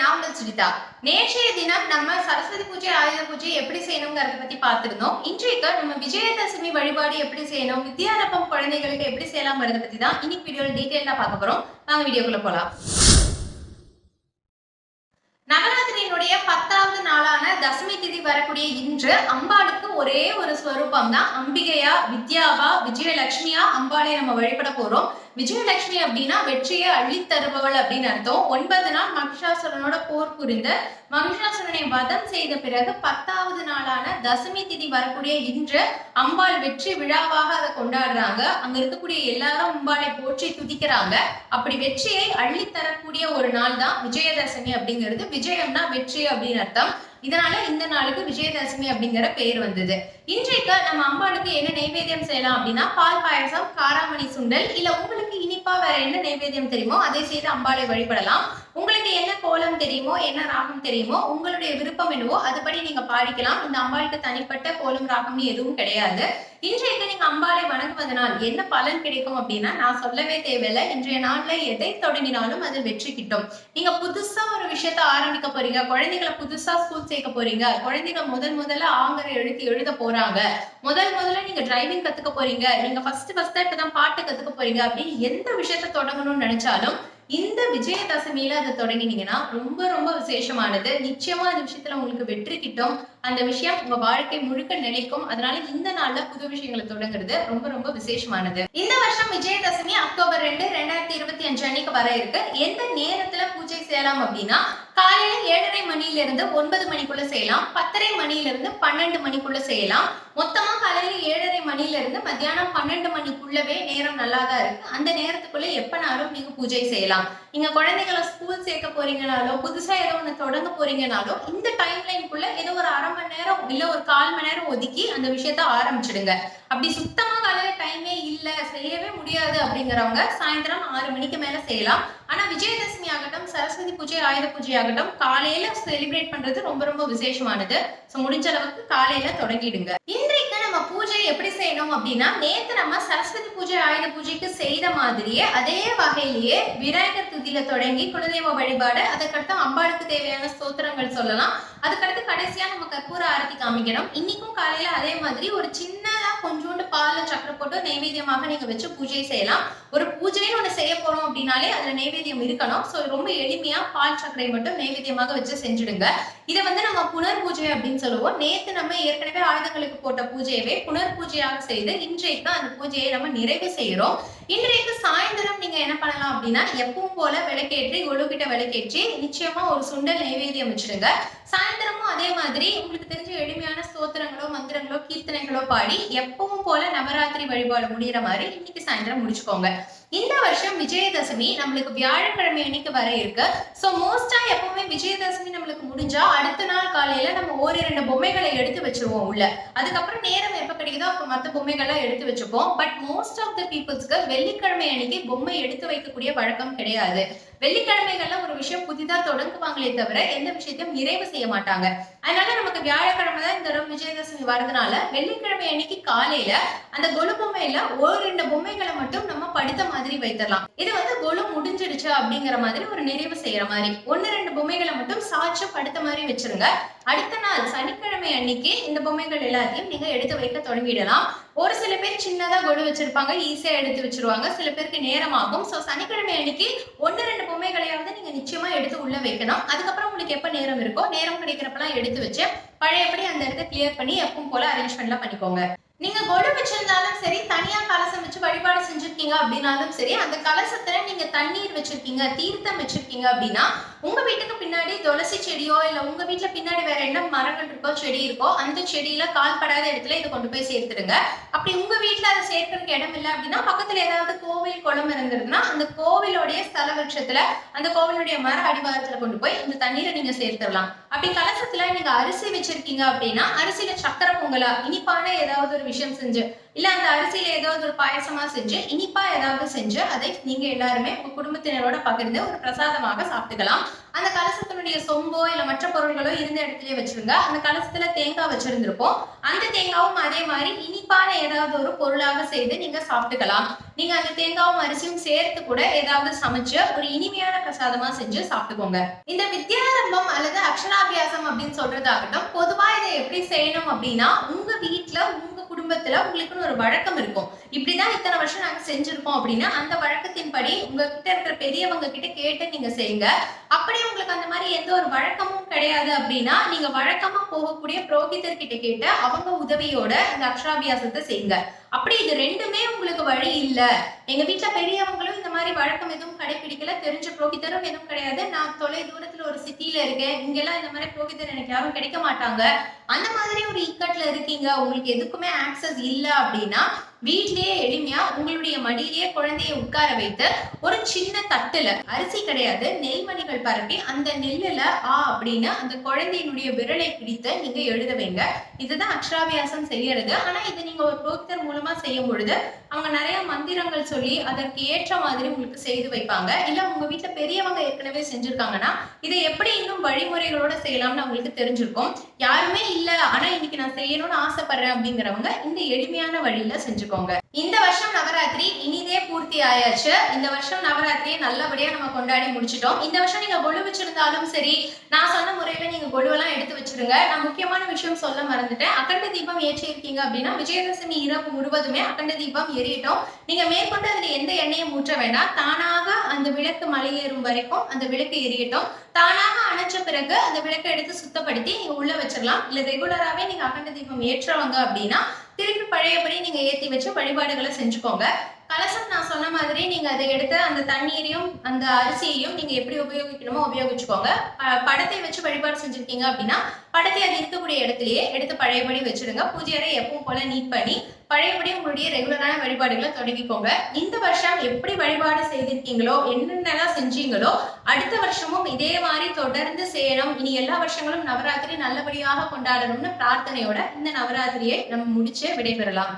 நான் உங்கள் சுனிதா நேற்றைய தினம் நம்ம சரஸ்வதி பூஜை ஆயுத பூஜை எப்படி செய்யணுங்கிறத பத்தி பார்த்திருந்தோம். இன்றைக்கு நம்ம விஜயதசமி வழிபாடு எப்படி செய்யணும் வித்யாரப்பம் குழந்தைகளுக்கு எப்படி செய்யலாம்ங்கிறத பத்தி தான் இன்னைக்கு வீடியோல டீட்டெயிலா பார்க்க போறோம். வாங்க வீடியோக்குள்ள போலாம். நவராத்திரியினுடைய பத்தாவது நாளான தசமி திதி வரக்கூடிய இன்று அம்பாளுக்கு ஒரே ஒரு ஸ்வரூபம் தான். அம்பிகையா வித்யாவா விஜயலட்சுமியா அம்பாளை நம்ம வழிபட போறோம். விஜயலட்சுமி அப்படின்னா வெற்றியை அள்ளித்தருபவள் அப்படின்னு அர்த்தம். ஒன்பது நாள் மகிஷாசுரனோட போர் புரிந்து மகிஷாசுரனை வதம் செய்த பிறகு பத்தாவது நாளான தசமி திதி வரக்கூடிய இன்று அம்பாள் வெற்றி விழாவாக அதை கொண்டாடுறாங்க. அங்க இருக்கக்கூடிய எல்லாரும் அம்பாளை போற்றி துதிக்கிறாங்க. அப்படி வெற்றியை அள்ளித்தரக்கூடிய ஒரு நாள் தான் விஜயதசமி அப்படிங்கிறது. விஜயம்னா வெற்றி அப்படின்னு அர்த்தம். இதனால இந்த நாளுக்கு விஜயதசமி அப்படிங்கிற பெயர் வந்தது. இன்றைக்கு நம்ம அம்பாளுக்கு என்ன நைவேத்தியம் செய்யலாம் அப்படின்னா பால் பாயசம் காராமணி சுண்டல் இல்ல உங்களுக்கு இனிப்பா வேற என்ன நைவேத்தியம் தெரியுமோ அதை செய்து அம்பாளை வழிபடலாம். உங்களுக்கு என்ன கோலம் தெரியுமோ என்ன ராகம் தெரியுமோ உங்களுடைய விருப்பம் என்னவோ அதுபடி நீங்க பாடிக்கலாம். இந்த அம்பாளுக்கு தனிப்பட்ட கோலம் ராகம்னு எதுவும் கிடையாது. இன்றைக்கு நீங்க அம்பாலை வணங்குவதனால் என்ன பலன் கிடைக்கும் அப்படின்னா நான் சொல்லவே தேவையில்லை. இன்றைய நாள்ல எதை தொடங்கினாலும் அது வெற்றி கிட்டும். நீங்க புதுசா ஒரு விஷயத்த ஆரம்பிக்க போறீங்க. குழந்தைகளை புதுசா ஸ்கூல் சேர்க்க போறீங்க. குழந்தைங்க முதல் முதல்ல ஆங்கரை எழுதி எழுத போறாங்க. முதல் முதல்ல நீங்க டிரைவிங் கத்துக்க போறீங்க. நீங்க ஃபர்ஸ்ட் ஃபர்ஸ்ட் இப்பதான் பாட்டு கத்துக்க போறீங்க. அப்படின்னு எந்த விஷயத்த தொடங்கணும்னு நினைச்சாலும் இந்த விஜயதசமியில அதை தொடங்கினீங்கன்னா ரொம்ப ரொம்ப விசேஷமானது. நிச்சயமா அந்த விஷயத்துல உங்களுக்கு வெற்றி கிட்டும். அந்த விஷயம் உங்க வாழ்க்கை முழுக்க நிலைக்கும். அதனால இந்த நாள்ல புது விஷயங்களை தொடங்குறது ரொம்ப ரொம்ப விசேஷமானது. இந்த வருஷம் விஜயதசமி அக்டோபர் ரெண்டு ரெண்டாயிரத்தி இருபத்தி அஞ்சு அன்னைக்கு வர இருக்கு. எந்த நேரத்துல பூஜை செய்யலாம் அப்படின்னா காலையில ஏழரை மணி இருந்து ஒன்பது மணிக்குள்ள செய்யலாம். பத்தரை மணியிலிருந்து பன்னெண்டு மணிக்குள்ள செய்யலாம். மொத்தமா காலையில ஏழரை மணில இருந்து மத்தியானம் பன்னெண்டு மணிக்குள்ளவே நேரம் நல்லா தான் இருக்கு. அந்த நேரத்துக்குள்ள எப்பனாலும் நீங்க பூஜை செய்யலாம். நீங்க குழந்தைகளை ஸ்கூல் சேர்க்க போறீங்கனாலோ புதுசா ஏதோ ஒண்ணு தொடங்க போறீங்கனாலோ இந்த டைம் லைனுக்குள்ள ஏதோ ஒரு அரை மணி நேரம் இல்ல ஒரு கால் மணி நேரம் ஒதுக்கி அந்த விஷயத்த ஆரம்பிச்சிடுங்க. அப்படி சுத்தமா காலையில டைமே இல்ல செய்யவே முடியாது அப்படிங்கிறவங்க சாயந்தரம் ஆறு மணிக்கு மேல செய்யலாம். ஆனா விஜயதசமி பூஜை ஆயுத பூஜை ஆகட்டும் காலையில செலிப்ரேட் பண்றது ரொம்ப ரொம்ப விசேஷமானது. ஸோ முடிஞ்ச அளவுக்கு காலையில தொடங்கிடுங்க. இன்றைக்கு நம்ம பூஜை எப்படி செய்யணும் அப்படின்னா நேத்து நம்ம சரஸ்வதி பூஜை ஆயுத பூஜைக்கு செய்த மாதிரியே அதே வகையிலேயே விநாயகர் துதியில தொடங்கி குலதெய்வ வழிபாடு அதுக்கடுத்து அம்பாளுக்கு தேவையான ஸ்தோத்திரங்கள் சொல்லலாம். அதுக்கடுத்து கடைசியா நம்ம கற்பூர ஆரத்தி காமிக்கணும். இன்னைக்கும் காலையில அதே மாதிரி ஒரு சின்னதா கொஞ்சோண்டு பால்ல சக்கரை போட்டு நைவேத்தியமாக நீங்க வச்சு பூஜை செய்யலாம். ஒரு பூஜைன்னு ஒண்ணு செய்ய போறோம் அப்படின்னாலே அதுல நைவேத்தியம் இருக்கணும். ஸோ ரொம்ப எளிமையா பால் சக்கரை மட்டும் நைவேத்தியமாக வச்சு செஞ்சுடுங்க. இதை வந்து நம்ம புனர் பூஜை அப்படின்னு சொல்லுவோம். நேத்து நம்ம ஏற்கனவே ஆயுதங்களுக்கு போட்ட பூஜையவே புனர் பூஜையாக செய்து இன்றைக்கு அந்த பூஜையை நம்ம நிறைவு செய்யறோம். இன்றைக்கு சாயந்தரம் நீங்க என்ன பண்ணலாம் அப்படின்னா எப்பவும் போல விளக்கேற்றி ஒழுகிட்ட விளக்கேற்றி நிச்சயமா ஒரு சுண்டல் நைவேத்தியம் வச்சிருங்க சாயந்தரமும் அதே மாதிரி உங்களுக்கு தெரிஞ்ச எளிமையான ஸ்தோத்திரங்களோ மந்திரங்களோ கீர்த்தனைகளோ பாடி எப்பவும் போல நவராத்திரி வழிபாடு முடிகிற மாதிரி இன்னைக்கு சாயந்தரம் முடிச்சுக்கோங்க. இந்த வருஷம் விஜயதசமி நம்மளுக்கு வியாழக்கிழமை அன்னைக்கு வர இருக்கு. ஸோ மோஸ்டா எப்பவுமே விஜயதசமி நம்மளுக்கு முடிஞ்சா அடுத்த நாள் காலையில நம்ம ஓரிரண்டு பொம்மைகளை எடுத்து வச்சிருவோம் உள்ள. அதுக்கப்புறம் நேரம் எப்ப கிடைக்குதோ அப்ப மற்ற பொம்மைகளை எடுத்து வச்சுப்போம். பட் மோஸ்ட் ஆஃப் த பீப்புள்ஸ்க்கு வெள்ளிக்கிழமை அன்னைக்கு பொம்மை எடுத்து வைக்கக்கூடிய வழக்கம் கிடையாது. வெள்ளிக்கிழமைகள்ல ஒரு விஷயம் புதிதா தொடங்குவாங்களே தவிர எந்த விஷயத்தையும் நிறைவு செய்ய மாட்டாங்க. அதனால நமக்கு வியாழக்கிழமை தான் இந்த தடவை விஜயதசமி வரதுனால வெள்ளிக்கிழமை அன்னைக்கு காலையில அந்த கொலு பொம்மையில ஒரு ரெண்டு பொம்மைகளை மட்டும் நம்ம படுத்த மாதிரி வைத்தரலாம். இது வந்து கொலு முடிஞ்சிடுச்சு அப்படிங்கிற மாதிரி ஒரு நிறைவு செய்யற மாதிரி. ஒன்னு ரெண்டு பொம்மைகளை மட்டும் சாய்ச்சு படுத்த மாதிரி வச்சிருங்க. அடுத்த நாள் சனிக்கிழமை அன்னைக்கு இந்த பொம்மைகள் எல்லாத்தையும் நீங்க எடுத்து வைக்க தொடங்கிடலாம். ஒரு சில பேர் சின்னதா கொடு வச்சிருப்பாங்க ஈஸியா எடுத்து வச்சிருவாங்க. சில பேருக்கு நேரமாகும். ஸோ சனிக்கிழமை அன்னைக்கு ஒன்னு ரெண்டு பொம்மைகளையாவது நீங்க நிச்சயமா எடுத்து உள்ள வைக்கணும். அதுக்கப்புறம் உங்களுக்கு எப்ப நேரம் இருக்கோ நேரம் கிடைக்கிறப்பெல்லாம் எடுத்து வச்சு பழையபடி அந்த இடத்த கிளியர் பண்ணி எப்பவும் போல அரேஞ்ச்மெண்ட்லாம் பண்ணிக்கோங்க. நீங்க கொடு வச்சிருந்தாலும் சரி தனியா கலசம் வச்சு வழிபாடு செஞ்சிருக்கீங்க அப்படின்னாலும் சரி அந்த கலசத்துல நீங்க தண்ணீர் வச்சிருக்கீங்க தீர்த்தம் வச்சிருக்கீங்க அப்படின்னா உங்க வீட்டுக்கு பின்னாடி துளசி செடியோ இல்ல உங்க வீட்டுல பின்னாடி வேற என்ன மரங்கள் இருக்கோ செடி இருக்கோ அந்த செடியில கால் படாத இடத்துல இதை கொண்டு போய் சேர்த்துடுங்க. அப்படி உங்க வீட்டுல அதை சேர்க்கறதுக்கு இடம் இல்லை அப்படின்னா பக்கத்துல ஏதாவது கோவில் குளம் இருந்ததுன்னா அந்த கோவிலோடைய பட்சத்துல அந்த கோவிலுடைய மர அடிவாரத்துல கொண்டு போய் இந்த தண்ணீரை நீங்க சேர்த்துடலாம். அப்படி கலசத்துல நீங்க அரிசி வச்சிருக்கீங்க அப்படின்னா அரிசியில சக்கரை பொங்கலா இனிப்பான ஏதாவது ஒரு விஷயம் செஞ்சு இல்ல அந்த அரிசியில ஏதாவது ஒரு பாயசமா செஞ்சு இனிப்பா ஏதாவது செஞ்சு அதை நீங்க எல்லாருமே உங்க குடும்பத்தினரோட பகிர்ந்து ஒரு பிரசாதமாக சாப்பிட்டுக்கலாம். அந்த கலசத்தினுடைய சொம்போ இல்ல மற்ற பொருள்களோ இருந்த இடத்துலயே வச்சிருங்க. அந்த கலசத்துல தேங்காய் வச்சிருந்திருப்போம். அந்த தேங்காவும் அதே மாதிரி இனிப்பான ஏதாவது ஒரு பொருளாக செய்து நீங்க சாப்பிட்டுக்கலாம். நீங்க அந்த தேங்காவும் அரிசியும் சேர்த்து கூட ஏதாவது சமைச்சு ஒரு இனிமையான பிரசாதமா செஞ்சு சாப்பிட்டுக்கோங்க. இந்த வித்யாரம்பம் அல்லது அக்ஷராபியாசம் அப்படின்னு சொல்றதாகட்டும் பொதுவா இதை எப்படி செய்யணும் அப்படின்னா உங்க வீட்டுல உங்க குடும்பத்துல உங்களுக்குன்னு ஒரு வழக்கம் இருக்கும். இப்படிதான் இத்தனை வருஷம் நாங்க செஞ்சிருக்கோம் அப்படின்னா அந்த வழக்கத்தின்படி உங்ககிட்ட இருக்கிற பெரியவங்க கிட்ட கேட்டு நீங்க செய்யுங்க. அப்படி உங்களுக்கு அந்த மாதிரி எந்த ஒரு வழக்கமும் கிடையாது அப்படின்னா நீங்க வழக்கமா போகக்கூடிய புரோகிதர் கிட்ட கேட்டு அவங்க உதவியோட இந்த அக்ஷராபியாசத்தை செய்யுங்க. அப்படி இது ரெண்டுமே உங்களுக்கு வழி இல்ல. எங்க வீட்டுல பெரியவங்களும் இந்த மாதிரி வழக்கம் எதுவும் கடைபிடிக்கல தெரிஞ்ச புரோகிதரும் எதுவும் கிடையாது. நான் தொலை தூரத்துல ஒரு சிட்டில இருக்கேன். இங்கெல்லாம் இந்த மாதிரி புரோகிதர் எனக்கு யாரும் கிடைக்க மாட்டாங்க. அந்த மாதிரி ஒரு இக்கட்ல இருக்கீங்க. உங்களுக்கு எதுக்குமே ஆக்சஸ் இல்லை அப்படின்னா வீட்லயே எளிமையா உங்களுடைய மடியிலேயே குழந்தைய உட்கார வைத்து ஒரு சின்ன தட்டுல அரிசி கிடையாது நெல்மணிகள் பரப்பி அந்த நெல்லுல ஆ அப்படின்னு அந்த குழந்தையினுடைய விரலை பிடித்து நீங்க எழுத வைங்க. இதுதான் அக்ஷராபியாசம் செய்யறது. ஆனா இது நீங்க ஒரு புரோக்தர் மூலமா செய்யும் பொழுது அவங்க நிறைய மந்திரங்கள் சொல்லி அதற்கு ஏற்ற மாதிரி உங்களுக்கு செய்து வைப்பாங்க. இல்ல உங்க வீட்டுல பெரியவங்க ஏற்கனவே செஞ்சிருக்காங்கன்னா இதை எப்படி இன்னும் வழிமுறைகளோட செய்யலாம்னு அவங்களுக்கு தெரிஞ்சிருக்கும். யாருமே இல்ல ஆனா இன்னைக்கு நான் செய்யணும்னு ஆசைப்படுறேன் அப்படிங்கிறவங்க இந்த எளிமையான வழியில செஞ்சுக்கோங்க இந்த வருஷம் நவராத்திரி இனிதே பூர்த்தி ஆயாச்சு. இந்த வருஷம் நவராத்திரியை நல்லபடியா நம்ம கொண்டாடி முடிச்சிட்டோம். இந்த வருஷம் நீங்க கொழு வச்சிருந்தாலும் சரி நான் சொன்ன முறையில நீங்க கொழுவெல்லாம் எடுத்து வச்சிருங்க. நான் முக்கியமான விஷயம் சொல்ல மறந்துட்டேன். அகண்ட தீபம் ஏற்றி இருக்கீங்க அப்படின்னா விஜயதசமி இரவு முழுவதுமே அகண்ட தீபம் எரியட்டும் நீங்க மேற்கொண்டு அதுல எந்த எண்ணெயும் ஊற்ற வேண்டாம். தானாக அந்த விளக்கு மலையேறும் வரைக்கும் அந்த விளக்கு எரியட்டும் தானாக அணைச்ச பிறகு அந்த விளக்கை எடுத்து சுத்தப்படுத்தி நீங்க உள்ள வச்சிடலாம். இல்ல ரெகுலராகவே நீங்க அகண்ட தீபம் ஏற்றுவாங்க அப்படின்னா திருப்பி பழையபடி நீங்க ஏத்தி வச்சு வழிபாடுகளை செஞ்சுக்கோங்க. கலசம் நான் சொன்ன மாதிரி நீங்க அதை எடுத்து அந்த தண்ணீரையும் அந்த அரிசியையும் நீங்க எப்படி உபயோகிக்கணுமோ உபயோகிச்சுக்கோங்க. ப- படத்தை வச்சு வழிபாடு செஞ்சிருக்கீங்க அப்படின்னா படத்தை அது இருக்கக்கூடிய இடத்துலயே எடுத்து பழையபடி வச்சிருங்க பூஜை அறை எப்பவும் போல நீட் பண்ணி பழையபடி உங்களுடைய ரெகுலரான வழிபாடுகளை தொடங்கிக்கோங்க. இந்த வருஷம் எப்படி வழிபாடு செய்திருக்கீங்களோ என்னென்னலாம் செஞ்சீங்களோ அடுத்த வருஷமும் இதே மாதிரி தொடர்ந்து செய்யணும். இனி எல்லா வருஷங்களும் நவராத்திரி நல்லபடியாக கொண்டாடணும்னு பிரார்த்தனையோட இந்த நவராத்திரியை நம்ம முடிச்சு விடைபெறலாம்.